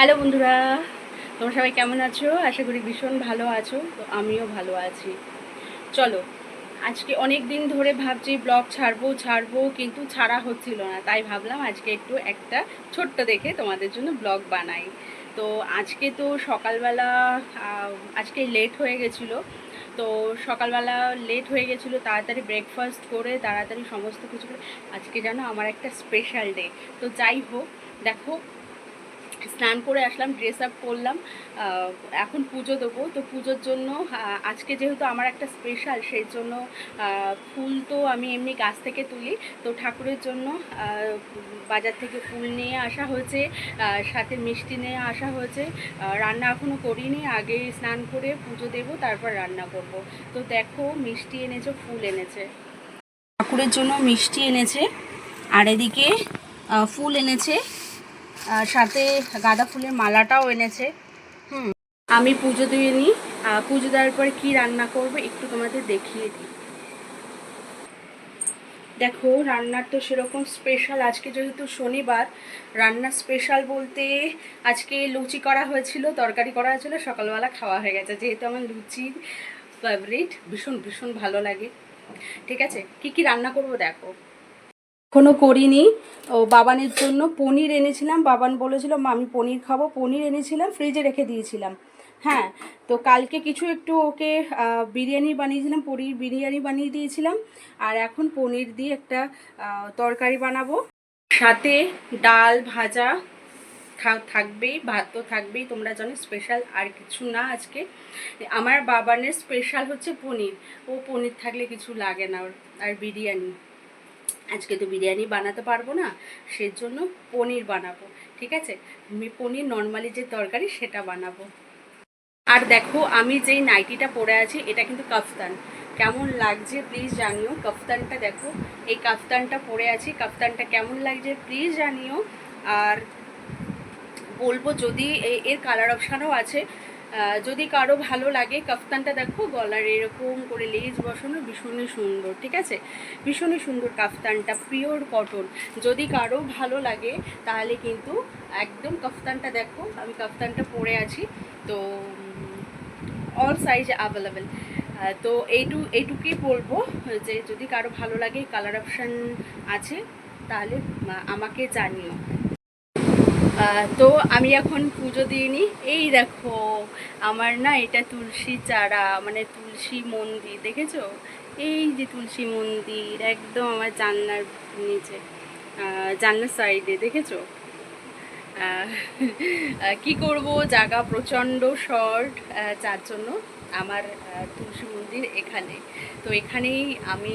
Hello বন্ধুরা, তোমরা সবাই কেমন আছো? আশা করি ভীষণ ভালো আছো, তো আমিও ভালো আছি। চলো, আজকে অনেক দিন ধরে ভাবছি ব্লগ ছাড়বো ছাড়বো, কিন্তু ছাড়া হচ্ছিল না। তাই ভাবলাম আজকে একটু একটা ছোট্ট দেখে তোমাদের জন্য ব্লগ বানাই। তো আজকে তো সকালবেলা আজকে লেট হয়ে গেছিল। তো সকালবেলা লেট হয়ে গেছিল, তাড়াতাড়ি ব্রেকফাস্ট করে, তাড়াতাড়ি সমস্ত কিছু করে। আজকে জানো আমার একটা স্পেশাল ডে তো যাই হোক, দেখো স্নান করে আসলাম ড্রেস আপ করলাম। এখন পুজো দেবো। তো পুজোর জন্য আজকে যেহেতু আমার একটা স্পেশাল সেই জন্য ফুল তো আমি এমনি গাছ থেকে তুলি। তো ঠাকুরের জন্য বাজার থেকে ফুল নিয়ে আসা হয়েছে সাথে মিষ্টি নিয়ে আসা হয়েছে। রান্না এখনও করিনি, আগে স্নান করে পুজো দেবো, তারপর রান্না করব। তো দেখো, মিষ্টি এনেছে, ফুল এনেছে। ঠাকুরের জন্য মিষ্টি এনেছে, আর এদিকে ফুল এনেছে। সাথে গাঁদা ফুলের মালাটাও এনেছে। হুম। আমি পুজো দিয়ে নিই। পুজো দেওয়ার পরে কী রান্না করব একটু তোমাদের দেখিয়ে দিই। দেখো, রান্নার তো সেরকম স্পেশাল আজকে যেহেতু শনিবার, রান্না স্পেশাল বলতে আজকে লুচি করা হয়েছিল, তরকারি করা হয়েছিল, সকালবেলা খাওয়া হয়ে গেছে। যেহেতু আমার লুচির ফেভারিট ভীষণ ভীষণ ভালো লাগে। ঠিক আছে? কি কি রান্না করব দেখো। এখনও করিনি। ও বাবানের জন্য পনির এনেছিলাম। বাবান বলেছিল "মা, আমি পনির খাব। পনির এনেছিলাম ফ্রিজে রেখে দিয়েছিলাম। হ্যাঁ তো কালকে কিছু একটু ওকে বিরিয়ানি বানিয়েছিলাম পনির বিরিয়ানি বানিয়ে দিয়েছিলাম। আর এখন পনির দিয়ে একটা তরকারি বানাবো। সাথে ডাল ভাজা থাকবেই ভাত তো থাকবেই। তোমরা জানো স্পেশাল আর কিছু না আজকে। আমার বাবানের স্পেশাল হচ্ছে পনির। ও পনির থাকলে কিছু লাগে না ওর। আর বিরিয়ানি। আজকে তো বিরিয়ানি বানাতে পারব না, সেজন্য পনির বানাবো, ঠিক আছে? আমি পনির নর্মালি যে তরকারি সেটা বানাবো। আর দেখো, আমি যেই নাইটিটা পরে আছি, এটা কিন্তু কাফতান। কেমন লাগছে প্লিজ জানিও, কাফতানটা দেখো। এই কাফতানটা পরে আছি, কাফতানটা কেমন লাগছে প্লিজ জানিও। আর বলব যদি এর কালার অপশানও আছে যদি কারও ভালো লাগে, কাফতানটা দেখো, গলার এরকম করে লেজ বসানো ভীষণই সুন্দর, ঠিক আছে? ভীষণই সুন্দর কাফতানটা, পিওর কটন। যদি কারও ভালো লাগে, তাহলে কিন্তু একদম কাফতানটা দেখো, আমি কাফতানটা পরে আছি, তো অল সাইজ অ্যাভেলেবেল তো এইটু, এইটুকুই বলব, যে যদি কারও ভালো লাগে কালার অপশান আছে, তাহলে আমাকে জানিও। তো আমি এখন পুজো দিইনি। এই দেখো, আমার না এটা তুলসী চারা মানে তুলসী মন্দির, দেখেছ? এই যে তুলসী মন্দির, একদম আমার জানলার নিচে জানলার সাইডে দেখেছ? কি করব? জায়গা প্রচণ্ড শর্ট যার জন্য আমার তুলসী মন্দির এখানে। তো এখানেই আমি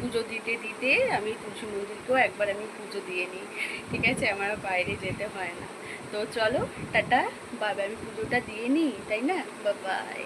পুজো দিতে দিতে আমি তুলসী মন্দিরকেও একবার আমি পুজো দিয়ে নিই। ঠিক আছে? আমার বাইরে যেতে হয় না। তো চলো, টাটা। বাবা, আমি পুজোটা দিয়ে নিই, তাই না? বাবাই